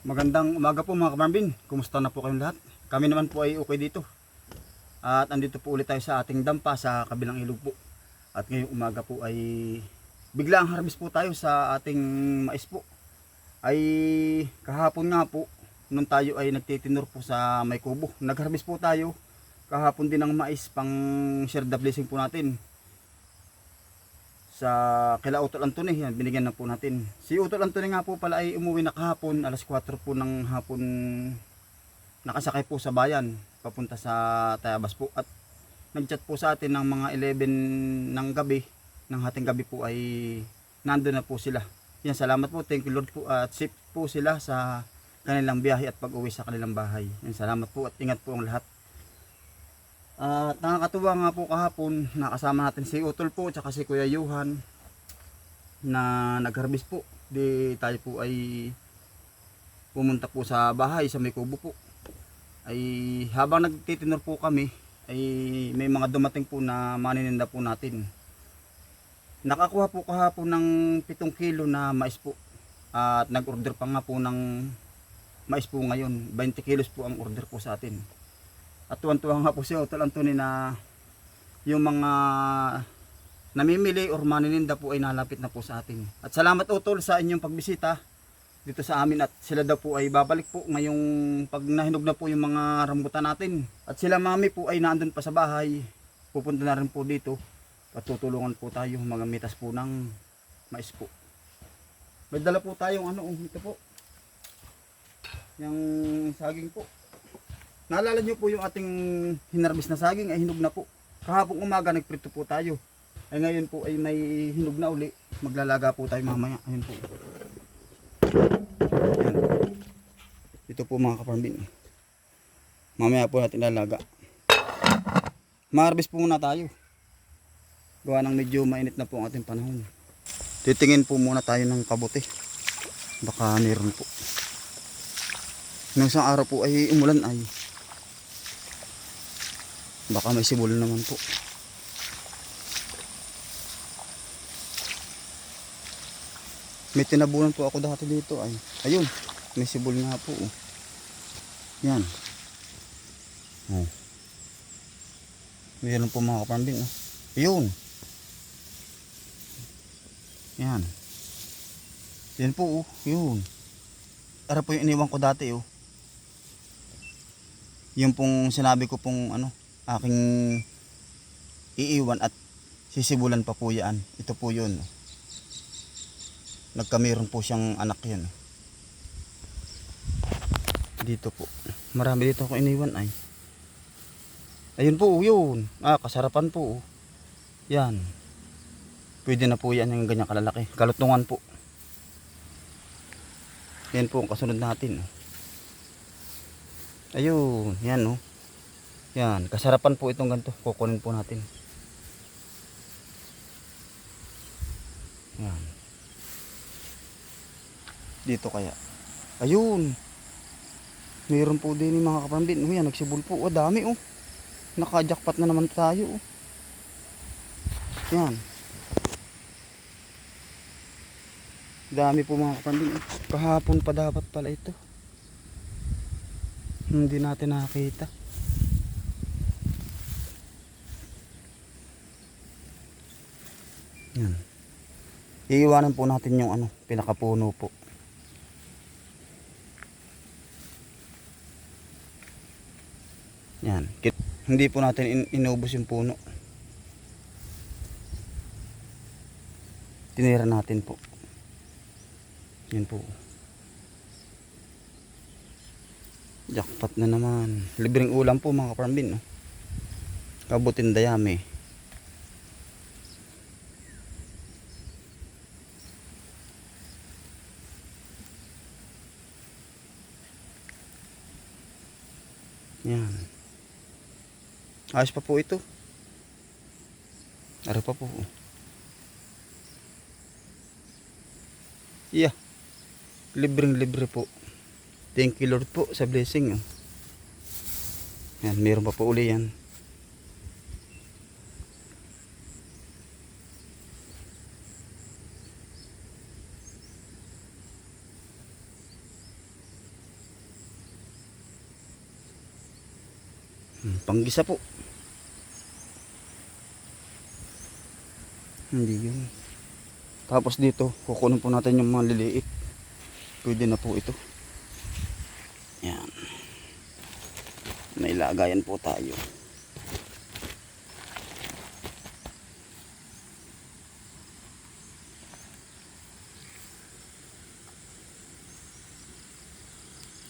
Magandang umaga po mga kamarmbin. Kumusta na po kayong lahat? Kami naman po ay okay dito. At andito po ulit tayo sa ating dampa sa kabilang ilog po. At ngayong umaga po ay bigla ang harvest po tayo sa ating mais po. Ay kahapon nga po, nung tayo ay nagtitinor po sa may kubo. Nag-harvest po tayo kahapon din ng mais pang share the blessing po natin sa kila Utol Antony yan binigyan na po natin. Si Utol Antony nga po pala ay umuwi na kahapon alas 4 po ng hapon. Nakasakay po sa bayan papunta sa Tayabas po. At nagchat po sa atin ng mga 11 ng gabi ng hating gabi po ay nandun na po sila. Yan salamat po. Thank you Lord po. At safe po sila sa kanilang biyahe at pag uwi sa kanilang bahay. Yan salamat po at ingat po ang lahat at nakakatuwa nga po kahapon, nakasama natin si Utol po, tsaka si Kuya Yuhan na nag-harvest po. Di tayo po ay pumunta po sa bahay, sa may kubo po. Ay habang nagtitinor po kami, ay may mga dumating po na manininda po natin. Nakakuha po kahapon ng 7 kilo na mais po. At nag-order pa nga po ng mais po ngayon. 20 kilos po ang order po sa atin. At tuwan-tuwa nga po si Utol Anthony na yung mga namimili or manininda po ay nalapit na po sa atin. At salamat Utol sa inyong pagbisita dito sa amin at sila daw po ay babalik po ngayong pag nahinog na po yung mga rambutan natin. At sila mami po ay naandun pa sa bahay. Pupunta na rin po dito at tutulungan po tayo magamitas po ng mais po. May dala po tayong ano, ito po. Yung saging po. Naalala nyo po yung ating hinarbis na saging ay hinog na po. Kahapong umaga nagprito po tayo. Ay ngayon po ay may hinog na uli. Maglalaga po tayo mamaya. Ayun po. Ayan. Ito po mga kaparambin. Mamaya po natin lalaga. Maharbis po muna tayo. Gawa ng medyo mainit na po ang ating panahon. Titingin po muna tayo ng kabuti. Baka meron po. Nung isang araw po ay umulan ay Baka may sibol naman po. May tinabunan po ako dati dito ay. Ayun, may sibol nga po. oh. Yan. Oh. Meron po mga kapambin. Oh. Ayun. Yan. Yan po oh. Yun. Tara po yung iniwan ko dati oh. Yung pong sinabi ko pong ano, aking iiwan at sisibulan pa po yan. Ito po yun. Nagkamiron po siyang anak yun. Dito po. Marami dito ako iniwan ay. Ayun po, yun. Ah, kasarapan po. Yan. Pwede na po yan yung ganyan kalalaki. Kalutungan po. Yan po ang kasunod natin. Ayun, yan oh. Yan, kasarapan po itong ganito. Kukunin po natin. Yan. Dito kaya. Ayun. Meron po din yung mga kapambin. Oh, yan, nagsibol po. Oh, dami oh. Nakajakpat na naman tayo oh. Yan. Dami po mga kapambin. Kahapon pa dapat pala ito. Hindi natin nakakita. Yan. Iiwanan po natin yung ano, pinakapuno po. Yan. Hindi po natin in- inubos yung puno. Tinira natin po. Yan po. Jackpot na naman. Libreng ulam po mga kaparambin. No? Kabutin dayami. Ayos pa po ito. Araw pa po. Yeah. Libreng libre po. Thank you Lord po sa blessing. Oh. Yan, meron pa po uli yan. Hmm, panggisa po. Hindi yun. Tapos dito, kukunin po natin yung mga liliit. Pwede na po ito. Yan. May lagayan po tayo.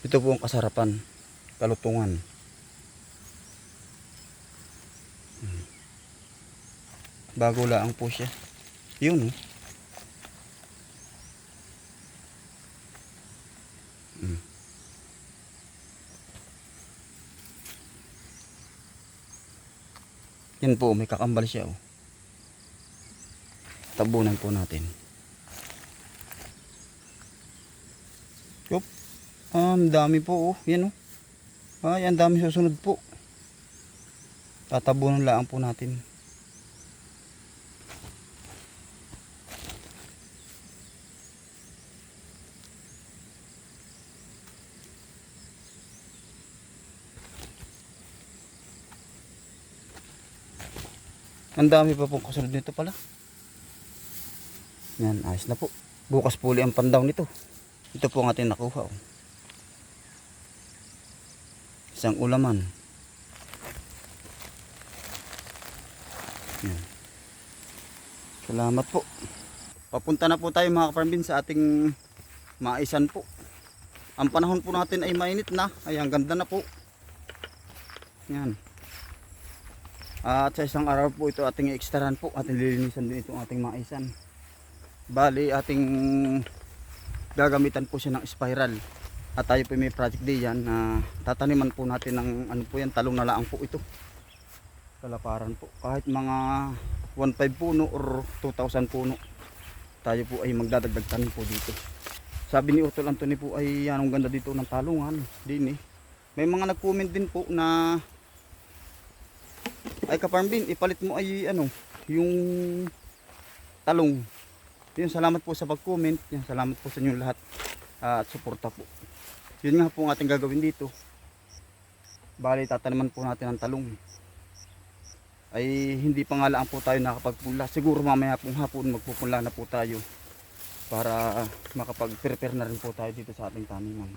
Ito po ang kasarapan. Kalutungan. Bago lang po siya. Yun. oh. Hmm. Yan po, may kakambal siya. Oh. Tabunan po natin. Yup. Ah, ang dami po oh. Yan oh. Ay, ang dami susunod po. Tatabunan lang po natin. Ang dami pa pong kasunod nito pala. Yan, ayos na po. Bukas po ang pandaw nito. Ito po ang ating nakuha. Oh. Isang ulaman. Yan. Salamat po. Papunta na po tayo mga kaparmbin sa ating maisan po. Ang panahon po natin ay mainit na. Ay, ang ganda na po. Yan. At sa isang araw po ito ating ekstrahan po. Ating lilinisan din itong ating maisan. Bali, ating gagamitan po siya ng spiral. At tayo po may project day yan na tataniman po natin ng ano po yan, talong na laang po ito. Kalaparan po. Kahit mga 1.5 puno or 2,000 puno. Tayo po ay magdadagdag tanim po dito. Sabi ni Utol Anthony po ay yan ang ganda dito ng talungan. Din eh. May mga nag-comment din po na ay kaparmbin, ipalit mo ay ano, yung talong. Yun, salamat po sa pag-comment. Yan, salamat po sa inyo lahat ah, at suporta po. Yun nga po ang ating gagawin dito. Bali, tatanaman po natin ang talong. Ay hindi pa nga lang po tayo nakapagpula. Siguro mamaya pong hapon magpupula na po tayo para makapag-prepare na rin po tayo dito sa ating taniman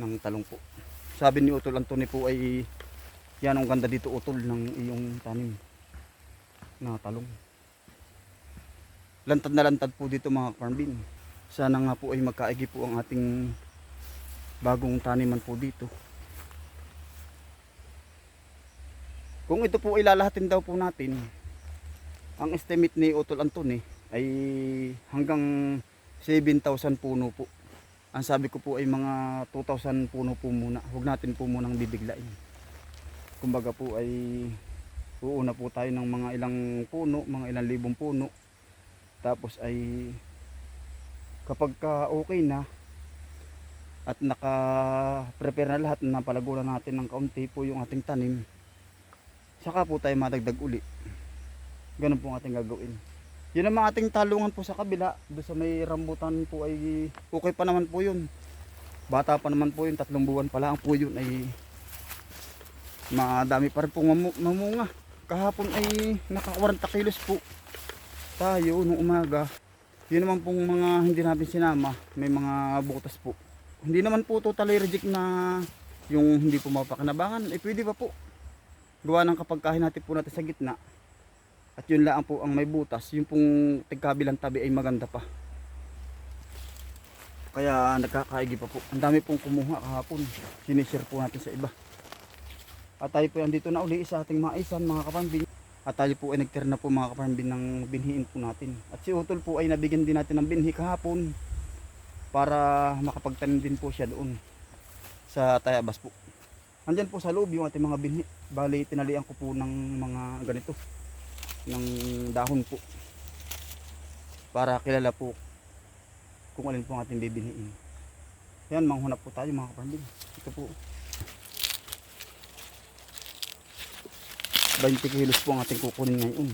ng talong po. Sabi ni Utol Antony po ay yan ang ganda dito utol ng iyong tanim na talong. Lantad na lantad po dito mga farmbin. Sana nga po ay magkaigi po ang ating bagong taniman po dito. Kung ito po ilalahatin daw po natin, ang estimate ni Utol Antony ay hanggang 7,000 puno po. Ang sabi ko po ay mga 2,000 puno po muna. Huwag natin po munang bibiglain kumbaga po ay uuna po tayo ng mga ilang puno, mga ilang libong puno. Tapos ay kapag ka okay na at naka-prepare na lahat na palaguran natin ng kaunti po yung ating tanim, saka po tayo madagdag uli. Ganun po ang ating gagawin. Yun ang mga ating talungan po sa kabila. Doon sa may rambutan po ay okay pa naman po yun. Bata pa naman po yun, tatlong buwan pa lang po yun ay madami pa rin pong mamu- mamunga. Kahapon ay naka 40 kilos po tayo nung umaga. Yun naman pong mga hindi natin sinama may mga butas po. Hindi naman po totally reject na yung hindi po mapakinabangan. Eh pwede pa po? Gawa ng kapag natin po natin sa gitna. At yun lang po ang may butas. Yung pong tigkabilang tabi ay maganda pa. Kaya nagkakaigi pa po. Ang dami pong kumuha kahapon. Sinishare po natin sa iba at tayo po yan dito na uli sa ating mga isan, mga kapambin. At tayo po ay nagtira na po mga kapambin ng binhiin po natin. At si Utol po ay nabigyan din natin ng binhi kahapon para makapagtanim din po siya doon sa Tayabas po. Andyan po sa loob yung ating mga binhi. Bali, tinalian ko po ng mga ganito, ng dahon po. Para kilala po kung alin po ang ating bibinhiin. Yan, manghunap po tayo mga kapambin. Ito po. 20 kilos po ang ating kukunin ngayon.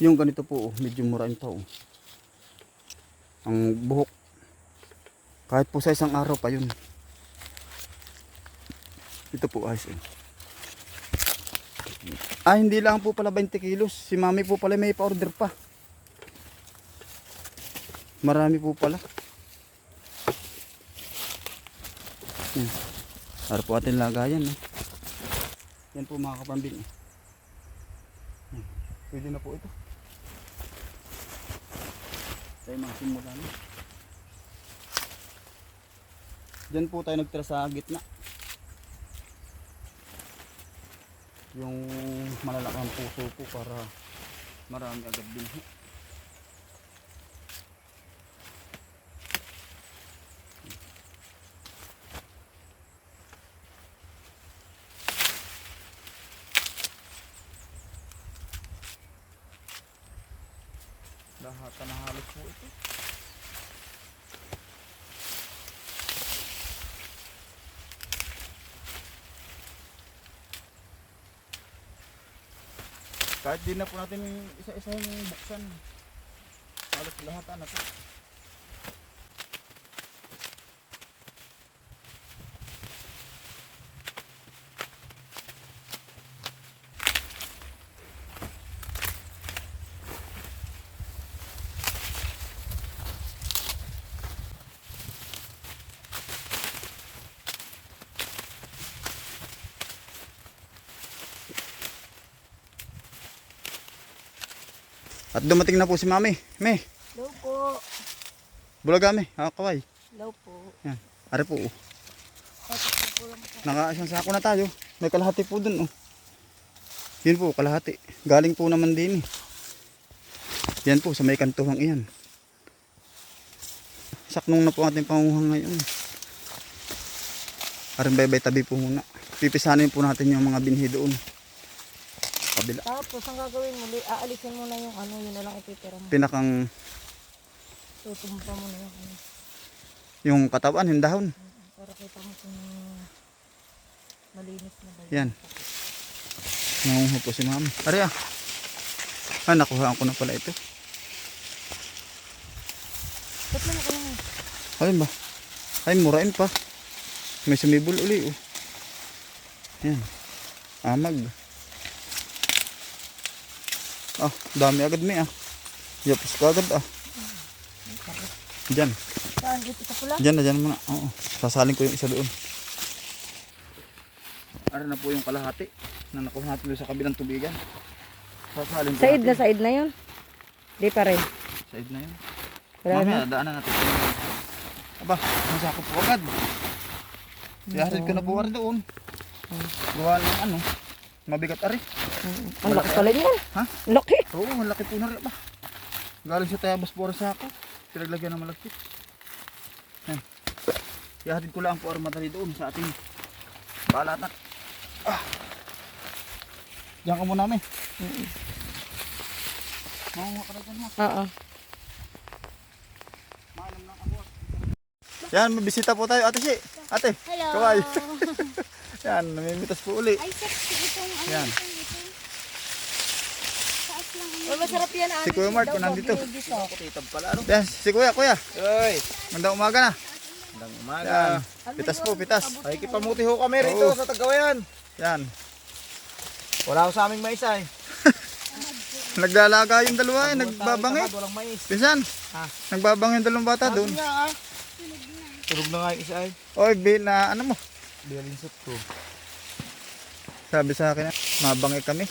Yung ganito po, oh, medyo murain pa. Oh. Ang buhok. Kahit po sa isang araw pa yun. Ito po ayos. eh. Ah, hindi lang po pala 20 kilos. Si mami po pala may pa-order pa. Marami po pala. Yan. Para po atin lagayan. Eh. Yan po mga kapambing. eh. Pwede na po ito. Tayo mga simula na. Diyan po tayo nagtira sa gitna. Yung malalakang puso po para marami agad din. Lahat na halos po ito. Kahit di na po natin isa-isa yung buksan. Halos lahat na At dumating na po si Mami. Me, Hello po. bulaga me. Ah, kaway. Hello po. Yan. Are po. Oh. Nakaasang sako na tayo. May kalahati po dun. Oh. Yun po, kalahati. Galing po naman din eh. Yan po, sa may kantuhang iyan. Saknong na po ating panguhang ngayon. Parang bye tabi po muna. Pipisanin po natin yung mga binhi doon. Kabila. Tapos ang gagawin mo, li- aalisin mo na yung ano, yun na lang ititira mo. Pinakang Tutumpa mo na yung ano. yung katawan, yung dahon. Para kita mo kung malinis na ba yun. Yan. Nangunguha po si mami. Ari ah. Ah, nakuhaan ko na pala ito. Ba't mo na ko lang Ayun ba? Ay, murain pa. May sumibol uli oh. Yan. Amag. Ah, dami agad may ah. Yapos ka agad ah. Diyan. Diyan na, diyan muna. Oo. Sasalin ko yung isa doon. Ara na po yung kalahati na nakuha natin sa kabilang tubigan. Sasalin po Said na said na yun? Di pa rin. Side na yun. Wala na. Mamaya, daanan natin. Aba, masakop po agad. Ihasid ko na po rin doon. Gawa ng ano, mabigat ari. Ang laki pala niyan. Ha? Laki. Oo, ang laki po na rin ba. Galing sa tayabas po sa ako. Pinaglagyan ng malaki. Yan. Ihasid ko lang po ang madali doon sa ating balatan. Ah. Diyan ka muna, may. Makuha ka na dyan, ma. Oo. Maalam lang ako. Yan, may bisita po tayo, ate si. Ate, Hello. kaway. Yan, namimitas po uli. Ay, sexy Yan. ano. Uy, masarap yan. Si Kuya Mark po nandito. Titab pala ano? Yan, si kuya, kuya. Oy, Mandang umaga na. magandang Yan. umaga. Pitas po, pitas. Ay, kipamuti ho kami rito sa Tagawayan. Yan. Wala ko sa aming mais ay. Naglalaga yung dalawa eh, nagbabangi. Tamad, Walang mais. Pisan, Ha? nagbabangi yung dalawang bata doon. Nga ah. Tulog na nga yung isa ay. Oy, bin na ano mo? Bialinsot ko. Sabi sa akin, mabangi kami.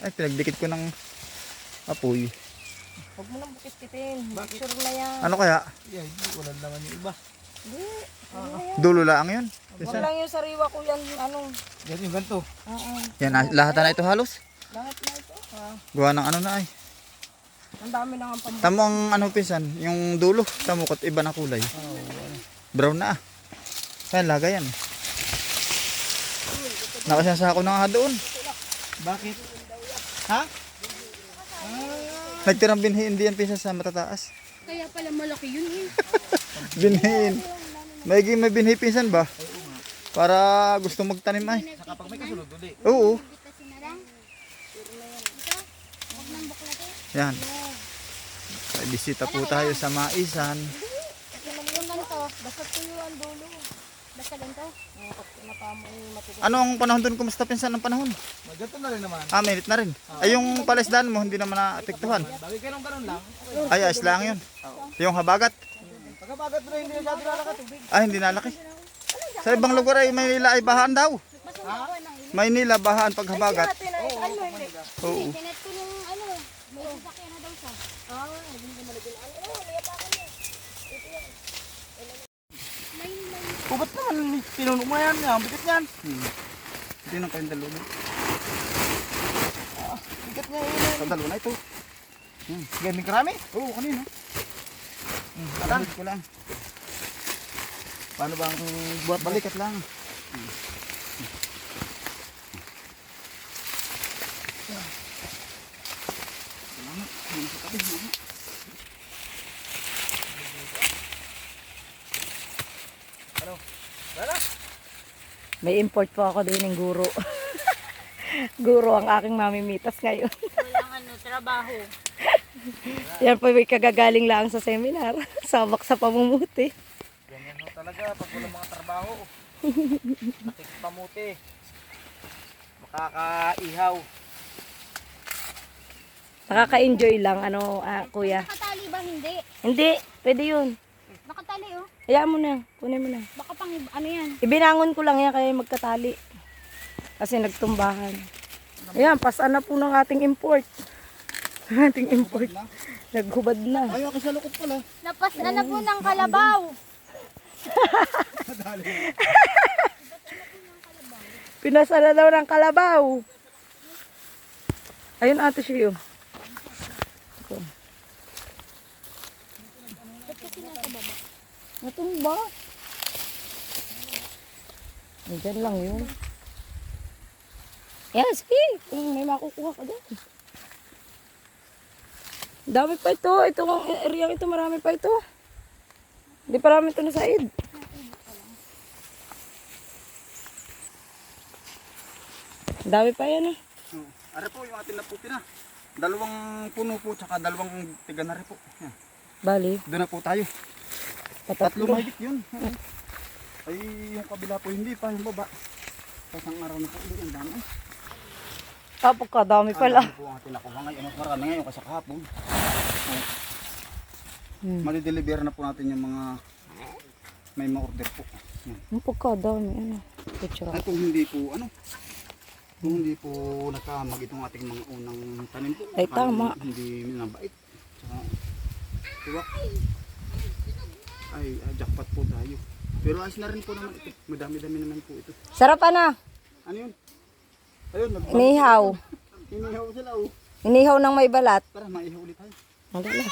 Ay, pinagdikit ko ng apoy. Huwag mo nang bukit-kitin. Sure na yan. Ano kaya? Yeah, wala naman yung iba. Hindi. Yan? Dulo lang yun. Pisan. lang yung sariwa ko yan. Ano? Yan yung ganito. Oo. Yan, ah, lahat na ito halos. Lahat na ito. Ah, Gawa ng ano na ay. ang dami na nga pang Tamo ang ano pisan, yung dulo. Tamo kot iba na kulay. Brown na ah. Kaya laga yan. Nakasasa ako na nga doon. Bakit? Ha? Nagtirang binhi, hindi yan pisan sa matataas. Kaya pala malaki yun eh. Binhiin. May, may binhi pisan ba? Para gusto magtanim ay. Sa kapag may kasunod uli. Oo. Eh. Yan. May bisita po tayo sa maisan. Basta tuyo ang dulo. Basta ganito. Matigas. Anong panahon doon? Kumusta pinsan ng panahon? Maganda na rin naman. Ah, minute na rin. Ay, yung palisdaan mo, hindi naman naapektuhan. Bagay ka nung ganun lang. Ay, ayos lang yun. Yung habagat. Pagkabagat mo na hindi na siya lalaki tubig. Ay, hindi nalaki. Sa ibang lugar ay Maynila ay bahaan daw. Maynila bahaan pag habagat. Na ano. Oo. Tinet ko nung ano, may sasakyan na daw siya. Ah, hindi ko malagyan. Ano, ano, liyapakan mo. Kubat naman, tinunok mo yan. Ang bigat niyan. Hmm. Hindi na kayong dalawa. Bigat niya yun. Sa dalawa na ito. Gaming karami. Oo, kanina. Hmm. Balik ko lang. Paano ba ang buhat balik? Balikat lang. May import po ako din ng guro. guro ang aking mamimitas ngayon. Walang ano, trabaho. Yan po may kagagaling lang sa seminar. Sabak sa pamumuti. Ganyan ho talaga pag walang mga trabaho. Nakikpamuti. Makakaihaw. Nakaka-enjoy lang, ano, ah, kuya. Nakatali ba? Hindi. Hindi, pwede yun. Nakatali oh. Hayaan mo na, kunin mo na. Baka pang ano yan. Ibinangon ko lang yan kaya magkatali. Kasi nagtumbahan. Ayan, pasan na po ng ating import. ating import. Naghubad na. Ay, ako sa lukot pala. Napas na po ng kalabaw. Pinasa na daw ng kalabaw. Ayun ate siya Natumba. Diyan lang yun. Yan, sige. Kung may makukuha ka dyan. Dami pa ito. Ito ang area ito. Marami pa ito. Hindi pa namin ito na said. Dami pa yan eh. Oo. Are po yung ating naputi na. Dalawang puno po, tsaka dalawang tiga na rin po. Yan. Bali, Doon na po tayo. Tatlo patatlo. mahigit yun. Ay, yung kabila po hindi pa, yung baba. Pasang araw na po ulit ang dami. Ah, pagkadami Ang pala. dami po ang ating nakuha ngayon. Mas marami ngayon kasi kahapon. Hmm. Mali-deliver na po natin yung mga may ma-order po. Ang pagkadami, ano. Picture At kung hindi po, ano, kung hindi po nakamag itong ating mga unang tanim po. Ay, tama. Hindi nabait. Tuwak. Ay, ah, jackpot po tayo. Pero ayos na rin po naman ito. Madami-dami naman po ito. Sarap na. Ano yun? Ayun, nag Inihaw. Inihaw sila oh. Inihaw ng may balat. Tara, maihaw ulit tayo. Ang dala.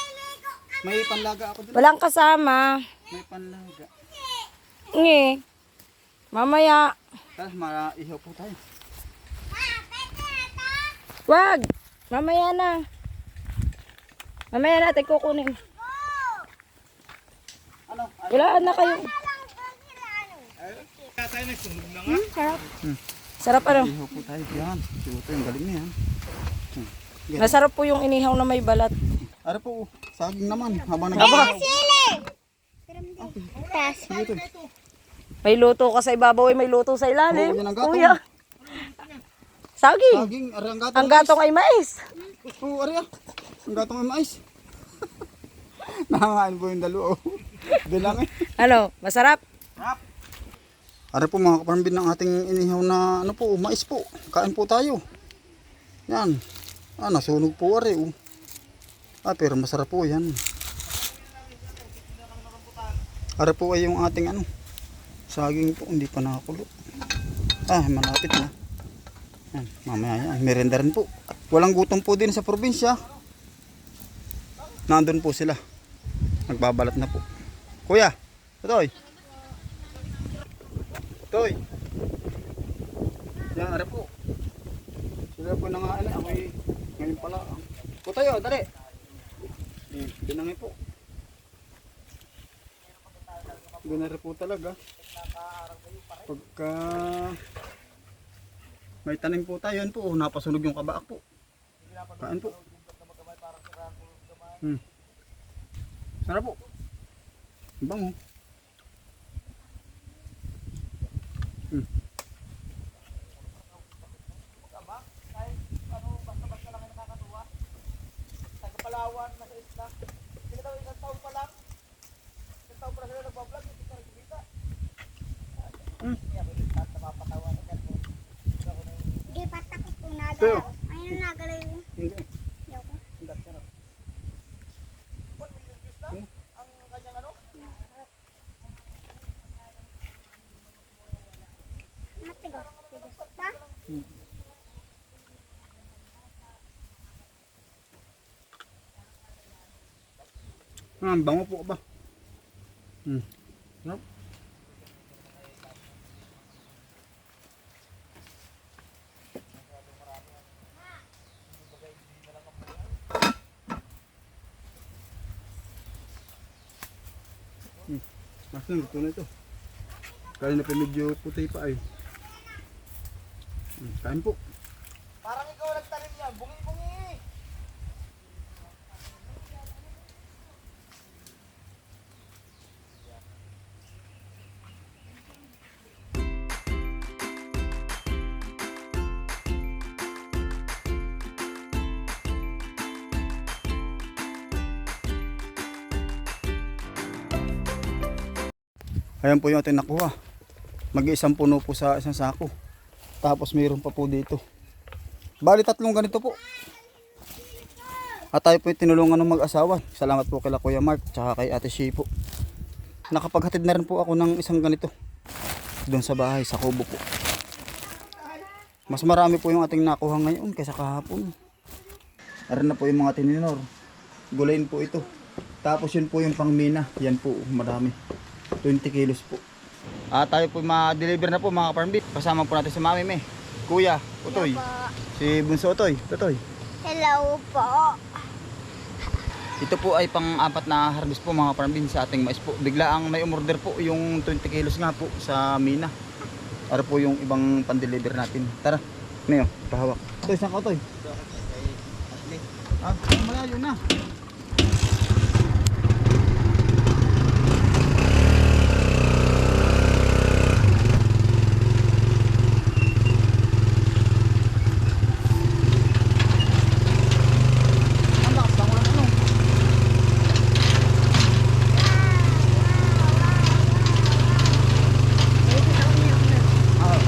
May panlaga ako dun. Walang kasama. May panlaga. Ngi. Mamaya. Tara, maihaw po tayo. Wag. Mamaya na. Mamaya natin kukunin. Ano? Ay, Wala na kayo. Hmm, sarap. Sarap ano? ihaw po tayo. Yan. Ito yung galing niya. Masarap po yung inihaw na may balat. Ano po, saging naman. Habang Aba, Tas. Dito. may luto ka sa ibabaw, eh, may luto sa ilalim. Oo, yan ang gatong. Kuya. Saging. Saging, ari ang gatong. Ang gatong ay mais. Oo, ari ah. Ang gatong ay mais. Nakakain po yung dalawa. Oh. Bilang eh. Ano, masarap? Ari po mga kaparambin ng ating inihaw na ano po, mais po. Kain po tayo. Yan. Ah, nasunog po ari oh. Ah, pero masarap po yan. Ari po ay yung ating ano. Saging po, hindi pa nakakulo. Ah, malapit na. Yan, mamaya yan. Merenda rin po. Walang gutom po din sa probinsya. Nandun po sila. Nagbabalat na po. Kuya, Toy. Toy. Yan, are po. Sila po nang ano, ako'y ngayon pala. Po tayo, dali. Eh, binangin po. Ganari po talaga. Pagka may tanim po tayo, yan po, oh, napasunog yung kabaak po. Kain po. Hmm. Sarap po. Bango. Hmm. Tagapalawan, nasa isla. Sila daw isang taon pa lang. Isang taon pa lang sila nagbablog, hindi ka nagkikita. Sige, patakot po na daw. Ayun na, galing. Hindi. Yoko. Ang kanyang ano? Matigas. Tigas pa. Ah, ang bango po ba? Hmm. Sarap. Hmm. Mas na, luto na ito. Kaya na pa medyo puti pa ay. Hmm, Kain po. Ayan po yung ating nakuha. Mag-iisang puno po sa isang sako. Tapos mayroon pa po dito. Bali tatlong ganito po. At tayo po yung tinulungan ng mag-asawa. Salamat po kay Kuya Mark tsaka kay Ate Shea po. Nakapaghatid na rin po ako ng isang ganito. Doon sa bahay, sa kubo po. Mas marami po yung ating nakuha ngayon kaysa kahapon. Aran na po yung mga tininor. Gulayin po ito. Tapos yun po yung pangmina. Yan po, marami. 20 kilos po. Ah, tayo po ma-deliver na po mga farm beef. Kasama po natin si Mami May. Kuya, Utoy. Si Bunso Utoy. Utoy. Hello po. Ito po ay pang-apat na harvest po mga farm beef sa ating mais po. Bigla ang may umorder po yung 20 kilos nga po sa Mina. Para po yung ibang pan-deliver natin. Tara. Mayo, pahawak. Utoy, saan ka Utoy? Ah, malayo na. Ang lakas ng ulan, ano? Ah.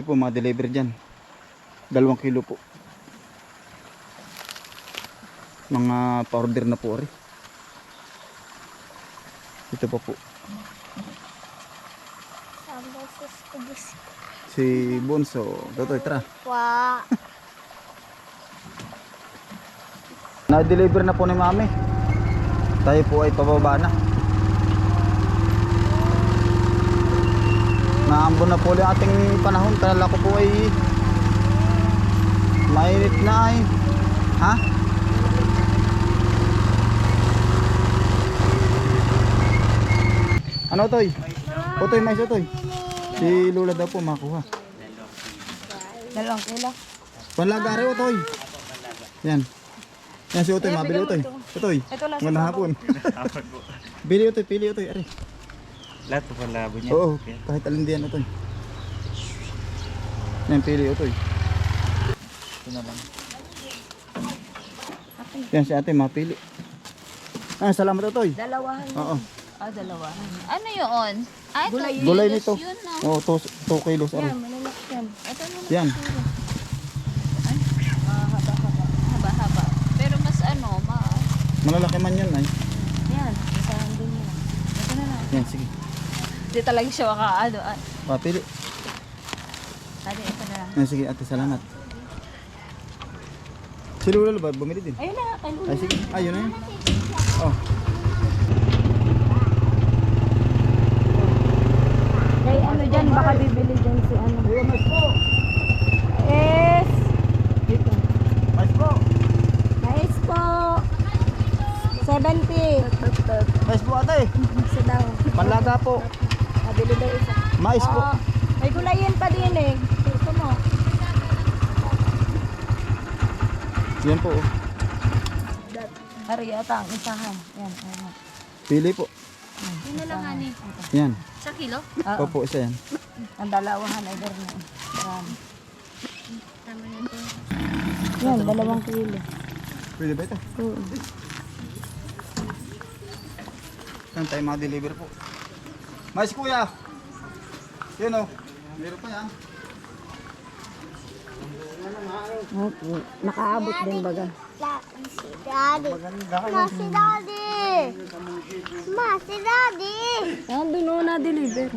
Si mami po, ma-deliver dyan. Dalawang kilo po. Mga pa-order na po rin. Ito pa po. Si Bonso. Totoy, tara. Wa. Na-deliver na po ni mami. Tayo po ay pababa na. Naambon na po ulit ating panahon. Kala ko po ay mainit na ay. Ha? Ano toy? Otoy, mais otoy. Si Lula daw po makuha. Dalawang kilo. Panlagari otoy. Yan. Yan si Otoy, mabili Otoy. Otoy. Ito Magandang hapon. Bili Otoy, pili Otoy. Ari. Lahat po pala niya. Oo, kahit alin diyan Otoy. Yan, pili Otoy. Ito na lang. Yan si ate, mapili. Ah, salamat Otoy. Dalawahan. Oo. Ah, dalawahan. Ano yun? Ay, Gulay. Gulay nito. Yun no. Oo, 2 kilos. Yan, malalaki yan. Ito na Yan. Ah, haba-haba. Pero mas ano, ma... Malalaki man yan ay. Yan, isahan din yan. Ito na lang. Yan, sige. Hindi talaga siya makaano. Ah, Mapili. ate, ito na lang. Yan, sige ate, salamat. Si Lula ba? Bumili din. Ayun na, kay Lula. Ay, sige. Ayun na yun. Oh. Kay ano dyan, baka bibili dyan si ano. Yes! Dito. Mais po. Mais po! 70. Mais po ate. Isa daw. Panlaga po. Daw isa. Mais po. Oo. May gulayin pa din eh. Gusto mo? Yan po. oh. Hari ata ang isahan. Yan, ayan. Pili po. Yun na lang, ani. Yan. Sa kilo? Oo. Opo, isa yan. Ang dalawahan ay garna. Marami. Tama na ito. Yan, dalawang kilo. Pwede ba ito? Oo. Saan tayo mga-deliver po? Mais kuya! Yan o. Meron pa yan. Okay. Nakaabot din baga. Si Daddy. Ma, si Daddy. Ma, si Daddy. Yan, doon na deliver.